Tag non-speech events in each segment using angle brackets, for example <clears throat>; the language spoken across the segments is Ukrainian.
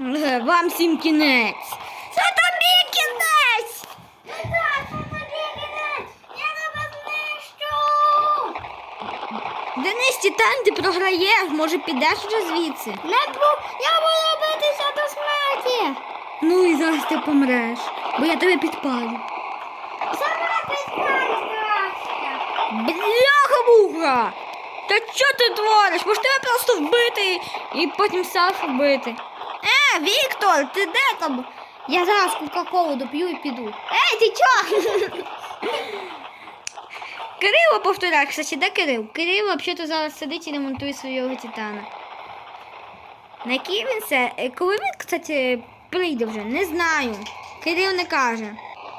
<laughs> Вам всім кінець. Це тобі кінець! Так, це тобі кінець! Я тебе знищу! Денис Титан, ти програєш, може підеш вже звідси? Не бу... Я буду битися до смерті! Ну і зараз ти помреш, бо я тебе підпалю. Сама підпаль краще! Бляха муха! Та що ти твориш? Може тебе просто вбити і потім селф вбити. Е, Віктор, ти де там? Я зараз кока-колу доп'ю і піду. Ей, ти чо? <laughs> Кирило повторяє, кстати, де Кирил? Кирил взагалі зараз сидить і ремонтує свого титана. На який він це? Е, Коли він, кстати, прийде вже? Не знаю. Кирил не каже,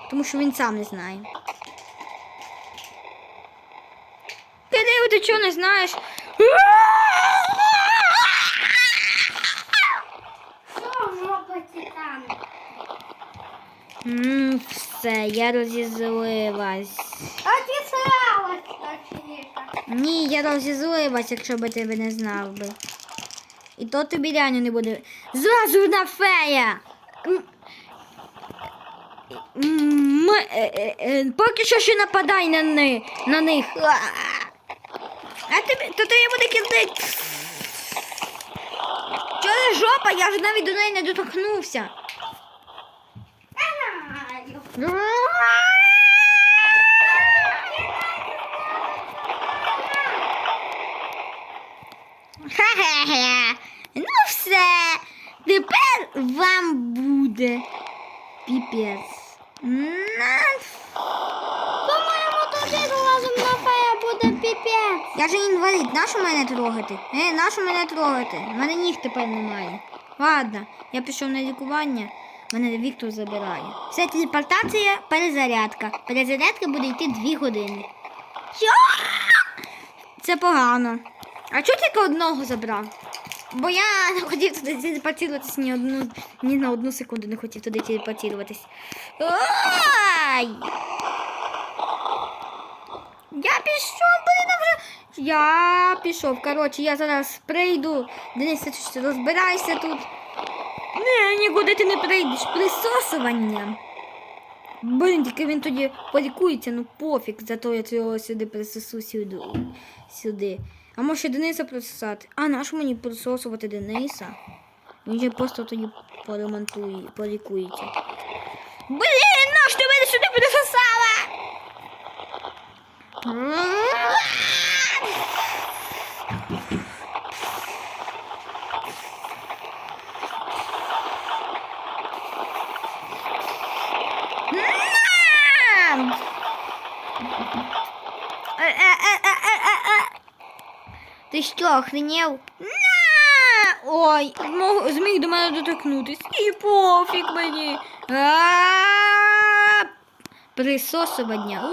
тому що він сам не знає. Кирил, ти чого не знаєш? Що жопа титана? М, Все, я розізлилась. Ти сралась. Ні, я розізлилась, якщо би тебе не знав би. І то тобі реально не буде. Зразу на фея! Ми, е, е, е, поки що ще нападай на, ни, на них. А, тобі, то тобі буде кінець. Чого жопа? Я ж навіть до неї не доторкнувся. Хе-хе-хе. Ну все. Тепер вам буде піпець. По-моєму, тоді разом на фея буде піпець. Я же інвалід, нащо мене трогати? Е, нащо мене трогати? У мене ніг тепер немає. Ладно, я пішов на лікування, мене Віктор забирає. Все, телепортація, перезарядка. Перезарядка буде йти дві години. Що? Це погано. А чого тільки одного забрав? Бо я не хотів туди телепортуватись ні, одну, ні на одну секунду не хотів туди телепортуватись. Я пішов, блін, вже. Я пішов. Коротше, я зараз прийду. Денис, розбирайся тут. Не, нікуди ти не прийдеш. Присосування. Блін, тільки він тоді полікується, ну пофіг, зато я цього сюди присосу сюди. сюди. А може Дениса присосати? А нащо мені присосувати Дениса? Він же просто тоді поремонтує, полікується. Блін, наш ти мене сюди присосала! Мам! Е, е, е, е, е, е, е. Ти що, охренів? На! Ой, зміг до мене доторкнутись. І пофіг мені. Присосування.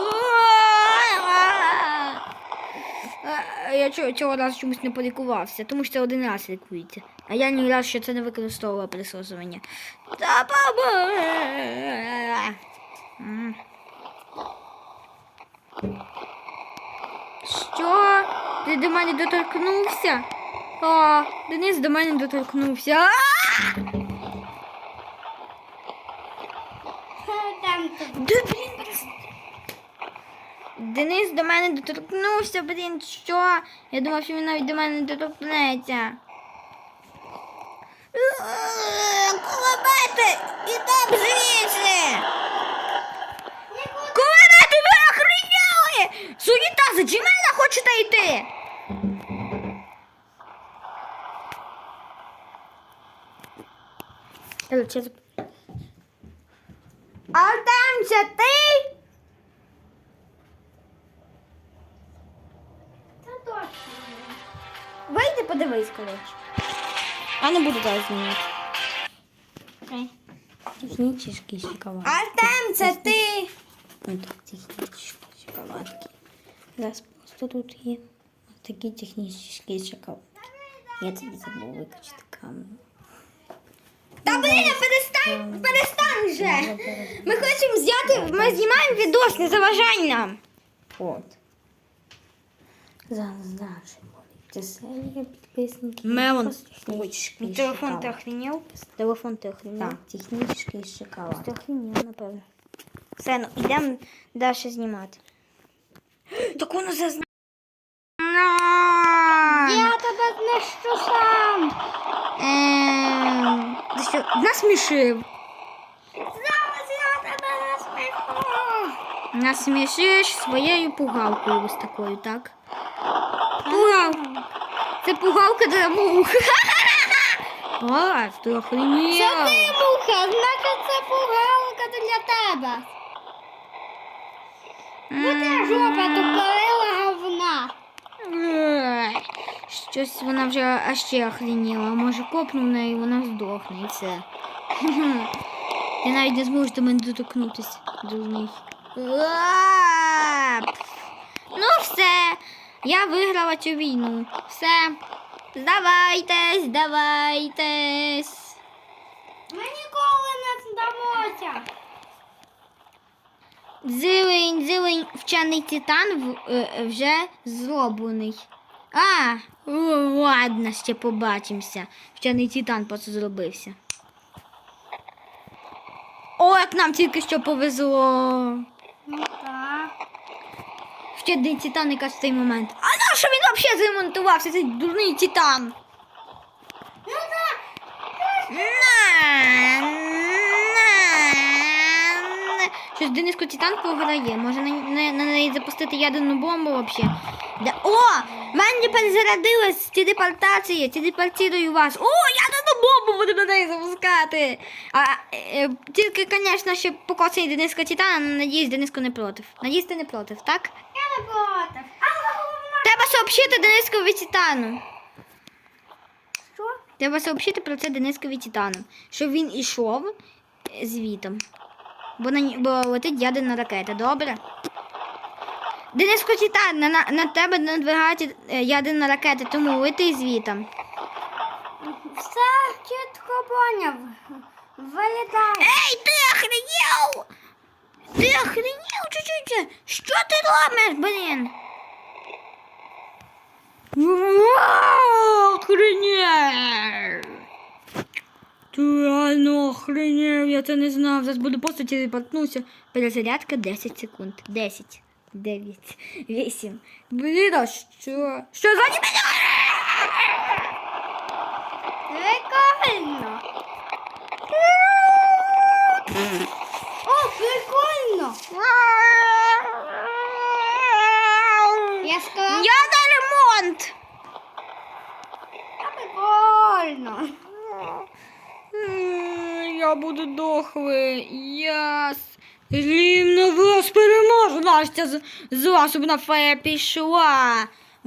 Я цього, разу чомусь не полікувався, тому що один раз лікується. А я ні разу ще це не використовувала присосування. Та баба. М. Що? Ти до мене доторкнувся? А, Денис до мене доторкнувся. А! Там тобі. Да, блін. Денис до мене доторкнувся, блін, що? Я думав, що він навіть до мене не доторкнеться. Кулемети! Ідем звідси! Кулемети, ви охреняли! Суєта, за мене хочете йти? Артем, це ти? Та точно. Вийди, подивись, коротше. А не буду зараз знімати. Технический шоколад. Артем, це ти? Вот технические шоколадки. Зараз просто тут є ось такі технічні шоколадки. Я тобі забув виключити камеру. Та блін, перестань, перестань вже. Ми хочемо зняти, ми знімаємо відос, не заважай нам. От. Зараз. Це серія підписників. Мелон. Технічний Ну, Телефон ти шоколад. охренел? Телефон ти охренел? Так, технічний шоколад. Ти охренел, напевно. Все, ну йдемо далі знімати. <gasps> Так воно зазна... Я тебе знищу сам. Ем, що, насмішив? Насмішиш своєю пугалкою ось такою, так? Пугал. Це пугалка для мух. <laughs> А, ти охренел. Це ти муха, значить це пугалка для тебе. Бо ти жопа тупорила говна. Щось вона вже аж ще охреніла. Може копнув неї, вона здохне і все. <clears throat> Ти навіть не зможеш до мене доторкнутися. Дурний. Ап! Ну все. Я виграла цю війну. Все. Здавайтесь, здавайтесь. Ми ніколи не здамося. Зелень, зелень, вчений титан е, вже зроблений. А, ладно, ще побачимося. Вчений титан просто зробився. О, як нам тільки що повезло. Ну так. Ще один титан якраз в цей момент. А на що він взагалі зремонтувався, цей дурний титан? Ну так. На, на. Дениско Титан програє. Може на, на, на неї запустити ядерну бомбу взагалі. Да. О! В мене тепер зарядилась телепортація. Телепортирую вас. О, ядерну бомбу буду на неї запускати. А, е, тільки, звісно, ще покоцає Дениска Титана, але надіюсь, Дениско не проти. Надіюсь, ти не проти, так? Я не проти. Треба сообщити Денискові Титану. Що? Треба сообщити про це Денискові Титану, що він ішов звітом. Бо, на, бо летить ядерна ракета, добре? Дениско Титан, на, на, тебе надвигається е, ядерна ракета, тому лети звітом. Все чітко поняв. Вилітай. Ей, ти охренів! Ти охренів чуть-чуть? Що ти робиш, блін? Охренів! Ти реально охренів, я це не знав. Зараз буду просто телепортнуся. Перезарядка 10 секунд. 10, 9, 8. Блін, а що? Що за мене? Прикольно. О, прикольно. Я сказала, Я на ремонт! прикольно. М, Я буду дохлий. Яс. Рівно вас переможе. Настя з, засобна фея пішла.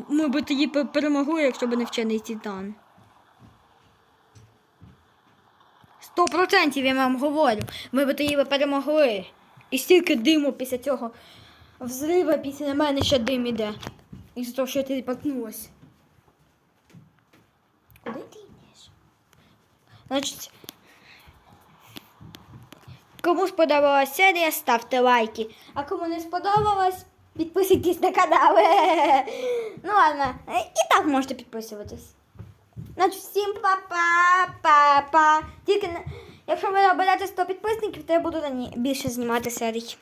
Ми б тоді перемогли, якщо б не вчений титан. Сто процентів я вам говорю. Ми б тоді перемогли. І стільки диму після цього взрива після мене ще дим іде. І з того, що ти пакнулась. Куди ти йдеш? Значить, кому сподобалась серія, ставте лайки. А кому не сподобалось, підписуйтесь на канал. <laughs> Ну ладно, і так можете підписуватись. Значить, всім па-па, па-па. Тільки якщо ви наберете 100 підписників, то я буду на ній більше знімати серій.